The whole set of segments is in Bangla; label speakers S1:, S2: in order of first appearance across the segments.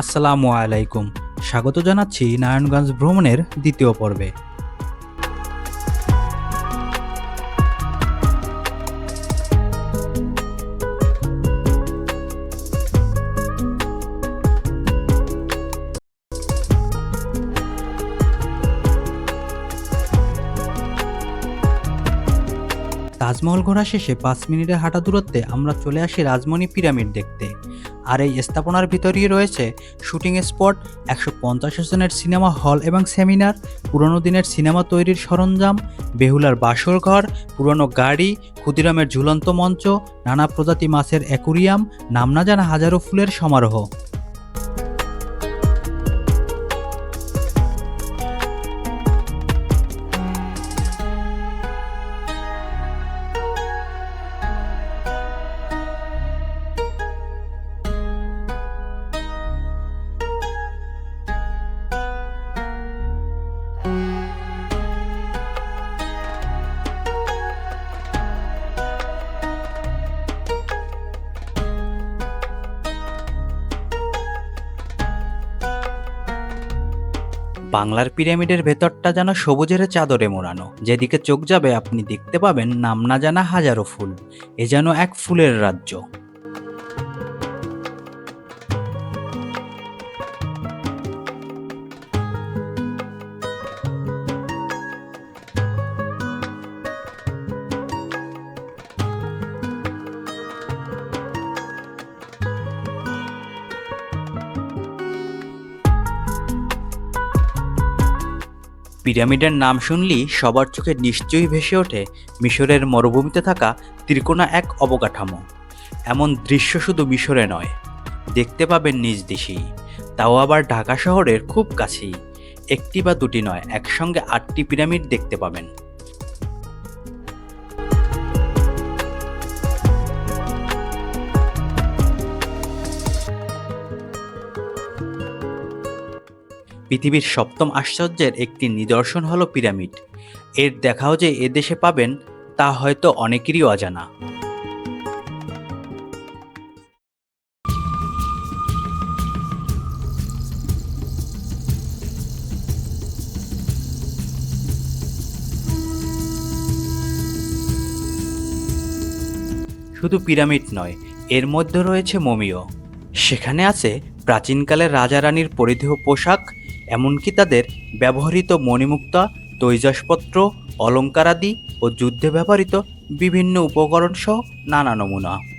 S1: আসসালামু আলাইকুম। স্বাগত জানাচ্ছি নারায়ণগঞ্জ ভ্রমণের দ্বিতীয় পর্বে। তাজমহল ঘোরা শেষে পাঁচ মিনিটের হাঁটা দূরত্বে আমরা চলে আসি রাজমণি পিরামিড দেখতে। আর এই স্থাপনার ভিতরেই রয়েছে শুটিং স্পট, একশো পঞ্চাশ জনের সিনেমা হল এবং সেমিনার, পুরনো দিনের সিনেমা তৈরির সরঞ্জাম, বেহুলার বাসর ঘর, পুরনো গাড়ি, ক্ষুদিরামের ঝুলন্ত মঞ্চ, নানা প্রজাতি মাছের অ্যাকুরিয়াম, নাম না জানা হাজারো ফুলের সমারোহ। বাংলার পিরামিডের ভেতরটা যেন সবুজের চাদরে মোড়ানো। যেদিকে চোখ যাবে, আপনি দেখতে পাবেন নাম না জানা হাজারো ফুল। এ যেন এক ফুলের রাজ্য। পিরামিডের নাম শুনলেই সবার চোখে নিশ্চয়ই ভেসে ওঠে মিশরের মরুভূমিতে থাকা ত্রিকোণা এক অবকাঠামো। এমন দৃশ্য শুধু মিশরে নয়, দেখতে পাবেন নিজ দেশেই। তাও আবার ঢাকা শহরের খুব কাছেই। একটি বা দুটি নয়, একসঙ্গে আটটি পিরামিড দেখতে পাবেন। পৃথিবীর সপ্তম আশ্চর্যের একটি নিদর্শন হল পিরামিড। এর দেখাও যে এদেশে পাবেন, তা হয়তো অনেকেরই অজানা। শুধু পিরামিড নয়, এর মধ্যে রয়েছে মমিও। সেখানে আছে প্রাচীনকালের রাজা রানীর পরিধেয় পোশাক এমনকি তাদের ব্যবহৃত মণিমুক্তা তৈজসপত্র অলঙ্কারাদি ও যুদ্ধে ব্যবহৃত বিভিন্ন উপকরণ সহ নানা নমুনা।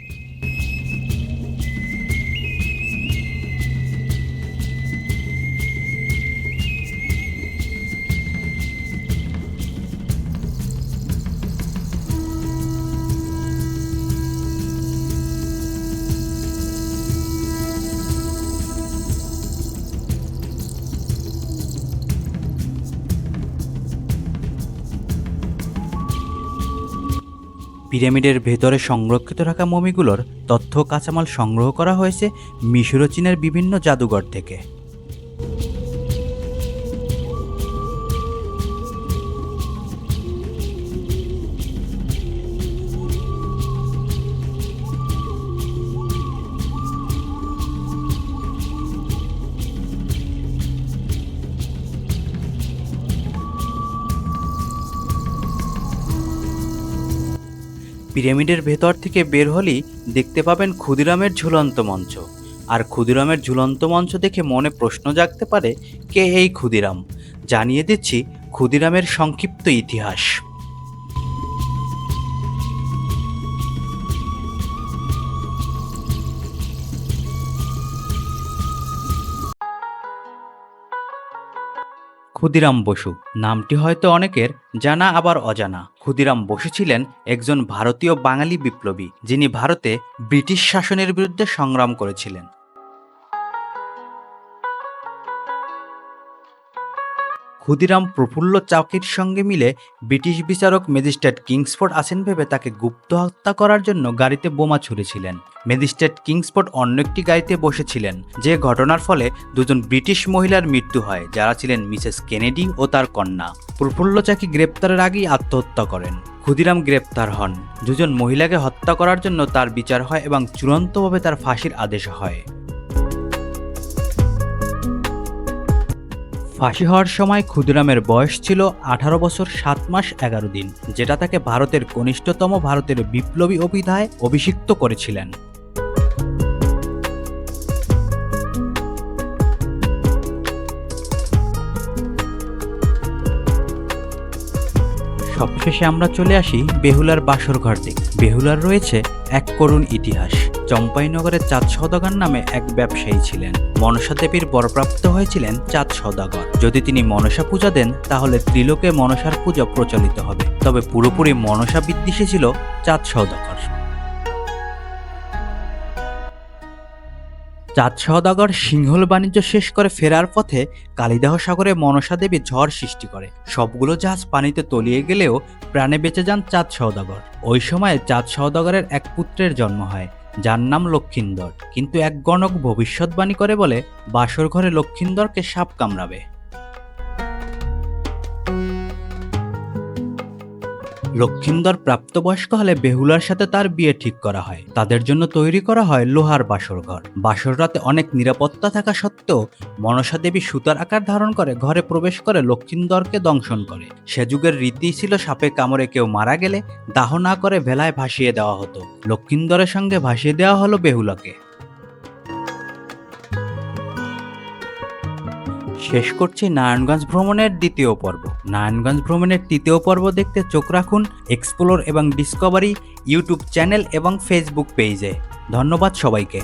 S1: পিরামিডের ভেতরে সংরক্ষিত রাখা মমিগুলোর তথ্য কাঁচামাল সংগ্রহ করা হয়েছে মিশর চীনের বিভিন্ন জাদুঘর থেকে। পিরামিডের ভেতর থেকে বের হলেই দেখতে পাবেন ক্ষুদিরামের ঝুলন্ত মঞ্চ। আর ক্ষুদিরামের ঝুলন্ত মঞ্চ দেখে মনে প্রশ্ন জাগতে পারে, কে এই ক্ষুদিরাম? জানিয়ে দিচ্ছি, ক্ষুদিরামের সংক্ষিপ্ত ইতিহাস। ক্ষুদিরাম বসু। নামটি হয়তো অনেকের জানা, আবার অজানা। ক্ষুদিরাম বসু ছিলেন একজন ভারতীয় বাঙালি বিপ্লবী, যিনি ভারতে ব্রিটিশ শাসনের বিরুদ্ধে সংগ্রাম করেছিলেন। ক্ষুদিরাম প্রফুল্ল চাকির সঙ্গে মিলে ব্রিটিশ বিচারক ম্যাজিস্ট্রেট কিংসফোর্ড আছেন ভেবে তাকে গুপ্ত হত্যা করার জন্য গাড়িতে বোমা ছুড়েছিলেন। ম্যাজিস্ট্রেট কিংসফোর্ড অন্য একটি গাড়িতে বসেছিলেন, যে ঘটনার ফলে দুজন ব্রিটিশ মহিলার মৃত্যু হয়, যারা ছিলেন মিসেস কেনেডি ও তার কন্যা। প্রফুল্ল চাকি গ্রেপ্তারের আগেই আত্মহত্যা করেন। ক্ষুদিরাম গ্রেপ্তার হন। দুজন মহিলাকে হত্যা করার জন্য তার বিচার হয় এবং চূড়ান্তভাবে তার ফাঁসির আদেশ হয়। ফাঁসি হওয়ার সময় ক্ষুদিরামের বয়স ছিল আঠারো বছর সাত মাস এগারো দিন, যেটা তাকে ভারতের কনিষ্ঠতম ভারতের বিপ্লবী অভিধায় অভিষিক্ত করেছিলেন। সবশেষে আমরা চলে আসি বেহুলার বাসর ঘর দিক। বেহুলার রয়েছে এক করুণ ইতিহাস। চম্পাইনগরের চাঁদ সদাগর নামে এক ব্যবসায়ী ছিলেন। মনসা দেবীর বরপ্রাপ্ত হয়েছিলেন চাঁদ সদাগর যদি তিনি মনসা পূজা দেন, তাহলে ত্রিলোকে মনসার পূজা প্রচলিত হবে। তবে পুরোপুরি মনসা বিদ্বেষী ছিল চাঁদ সওদাগর। চাঁদ সওদাগর সিংহল বাণিজ্য শেষ করে ফেরার পথে কালিদাহ সাগরে মনসা দেবী ঝড় সৃষ্টি করে। সবগুলো জাহাজ পানিতে তলিয়ে গেলেও প্রাণে বেঁচে যান চাঁদ সওদাগর ওই সময়ে চাঁদ সওদাগরের এক পুত্রের জন্ম হয়, যার নাম লক্ষিন্দর। কিন্তু এক গণক ভবিষ্যৎবাণী করে বলে, বাসর ঘরে লক্ষিন্দরকে সাপ কামড়াবে। লক্ষিন্দর প্রাপ্তবয়স্ক হলে বেহুলার সাথে তার বিয়ে ঠিক করা হয়। তাদের জন্য তৈরি করা হয় লোহার বাসর ঘর। বাসর রাতে অনেক নিরাপত্তা থাকা সত্ত্বেও মনসা দেবী সুতার আকার ধারণ করে ঘরে প্রবেশ করে লক্ষিন্দরকে দংশন করে। সে যুগের রীতি ছিল সাপে কামড়ে কেউ মারা গেলে দাহ না করে ভেলায় ভাসিয়ে দেওয়া হতো। লক্ষিন্দরের সঙ্গে ভাসিয়ে দেওয়া হলো বেহুলাকে। শেষ করছি নারায়ণগঞ্জ ভ্রমণের দ্বিতীয় পর্ব। নারায়ণগঞ্জ ভ্রমণের তৃতীয় পর্ব দেখতে চোখ রাখুন এক্সপ্লোর এবং ডিসকভারি ইউটিউব চ্যানেল এবং ফেসবুক পেজে। ধন্যবাদ সবাইকে।